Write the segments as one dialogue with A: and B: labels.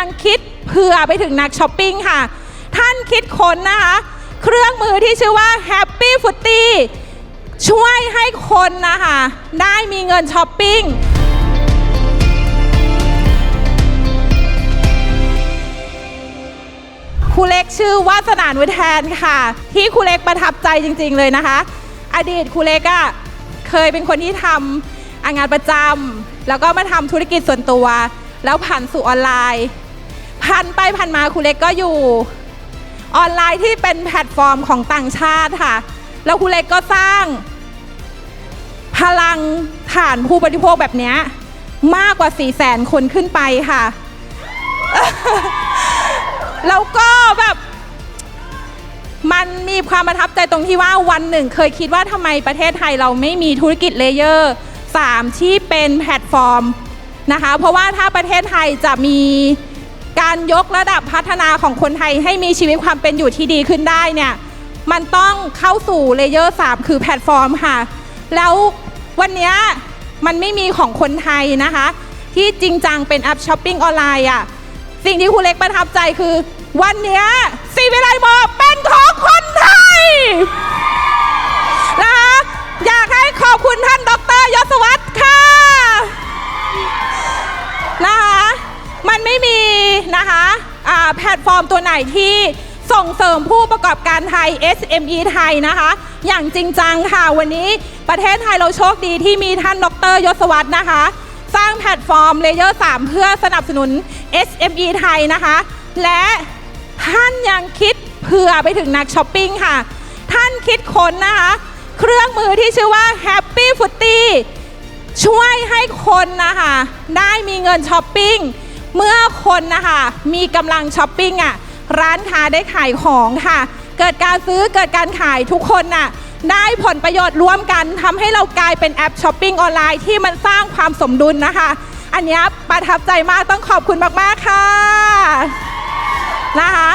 A: ยังคิดเผื่อไปถึงนักช้อปปิ้งค่ะ ท่านคิดค้นนะคะ เครื่องมือที่ชื่อว่า Happy f o o t y ช่วยให้คนนะคะ ได้มีเงินช้อปปิ้งครูเล็กชื่อวาสนานุแทนค่ะ ที่ครูเล็กประทับใจจริง ๆ เลยนะคะ อดีตครูเล็กอะเคยเป็นคนที่ทำงานประจำแล้วก็มาทำธุรกิจส่วนตัว แล้วผ่านสู่ออนไลน์ ผ่านไปผ่านมาครูเล็กก็อยู่ ออนไลน์ที่เป็นแพลตฟอร์มของต่างชาติค่ะ แล้วครูเล็กก็สร้าง พลังฐานผู้บริโภคแบบนี้มากกว่า 4 0 0แสนคนขึ้นไปค่ะ แล้วก็แบบมันมีความประทับใจตรงที่ว่าวันหนึ่ง เคยคิดว่าทำไมประเทศไทยเราไม่มีธุรกิจเลเยอร์ 3 ที่เป็นแพลตฟอร์มนะคะ เพราะว่าถ้าประเทศไทยจะมี การยกระดับพัฒนาของคนไทยให้มีชีวิตความเป็นอยู่ที่ดีขึ้นได้เนี่ยมันต้องเข้าสู่เลเยอร์3คือแพลตฟอร์มค่ะ แล้ววันนี้มันไม่มีของคนไทยนะคะ ที่จริงจังเป็นแอปช้อปปิ้งออนไลน์อะสิ่งที่ครูเล็กประทับใจคือ วันนี้ซีวิไลมอเป็นของคน พลตฟอร์มตัวไหนที่ส่งเสริมผู้ประกอบการไทย SME ไทยนะคะ อย่างจริงจังค่ะวันนี้ประเทศไทยเราโชคดีที่มีท่านดรยศวัตรนะคะ สร้างแพลตฟอร์มเลเยอร์ 3 เพื่อสนับสนุน SME ไทยนะคะ และท่านยังคิดเผื่อไปถึงนักช้อปปิ้งค่ะ ท่านคิดค้นนะคะ เครื่องมือที่ชื่อว่า Happy f o o t y ช่วยให้คนนะคะ ได้มีเงินช้อปปิ้ง เมื่อคนนะคะมีกำลังช้อปปิ้งอะร้านค้าได้ขายของค่ะ เกิดการซื้อเกิดการขายทุกคนน่ะได้ผลประโยชน์ร่วมกันทำให้เรากลายเป็นแอปช้อปปิ้งออนไลน์ที่มันสร้างความสมดุลนะคะ อันนี้ประทับใจมากต้องขอบคุณมาก ๆ ค่ะนะคะ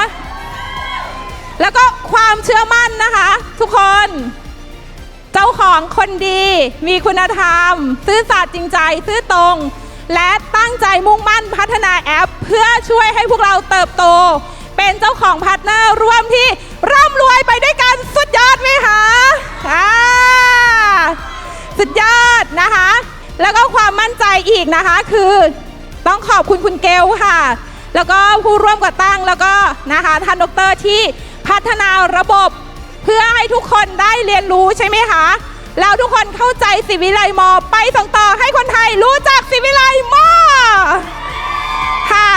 A: แล้วก็ความเชื่อมั่นนะคะ ทุกคน เจ้าของคนดี มีคุณธรรม ซื่อสัตย์จริงใจ ซื่อตรง และตั้งใจมุ่งมั่นพัฒนาแอป เพื่อช่วยให้พวกเราเติบโต เป็นเจ้าของพาร์ทเนอร์ร่วมที่ร่ำรวยไปด้วยกันสุดยอดไหมคะอ่าสุดยอดนะคะ แล้วก็ความมั่นใจอีกนะคะคือ ต้องขอบคุณคุณเกลค่ะ แล้วก็ผู้ร่วมก่อตั้งแล้วก็นะคะท่านดรที่พัฒนาระบบเพื่อให้ทุกคนได้เรียนรู้ใช่ไหมคะ แล้วทุกคนเข้าใจสิวิไลมอ ไปส่งต่อให้คนไทยรู้จักสิวิไลมอ ค่ะ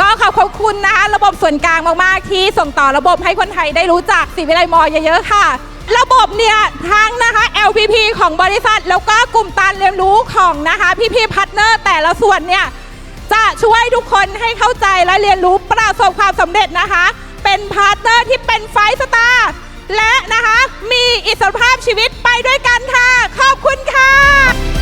A: ก็ขอบขอบคุณนะคะ ระบบส่วนกลางมาก ๆ ที่ส่งต่อระบบให้คนไทยได้รู้จักสิวิไลมอเยอะ ๆ ค่ะ ระบบเนี่ยทั้งนะคะ LPP ของบริษัท แล้วก็กลุ่มการเรียนรู้ของนะคะพี่ๆพัฒเนอร์แต่ละส่วนเนี่ยจะช่วยทุกคนให้เข้าใจและเรียนรู้ประสบความสำเร็จนะคะ เป็นพาร์ทเนอร์ที่เป็นไฟสตาร์และนะคะ อิสรภาพชีวิตไปด้วยกันค่ะ ขอบคุณค่ะ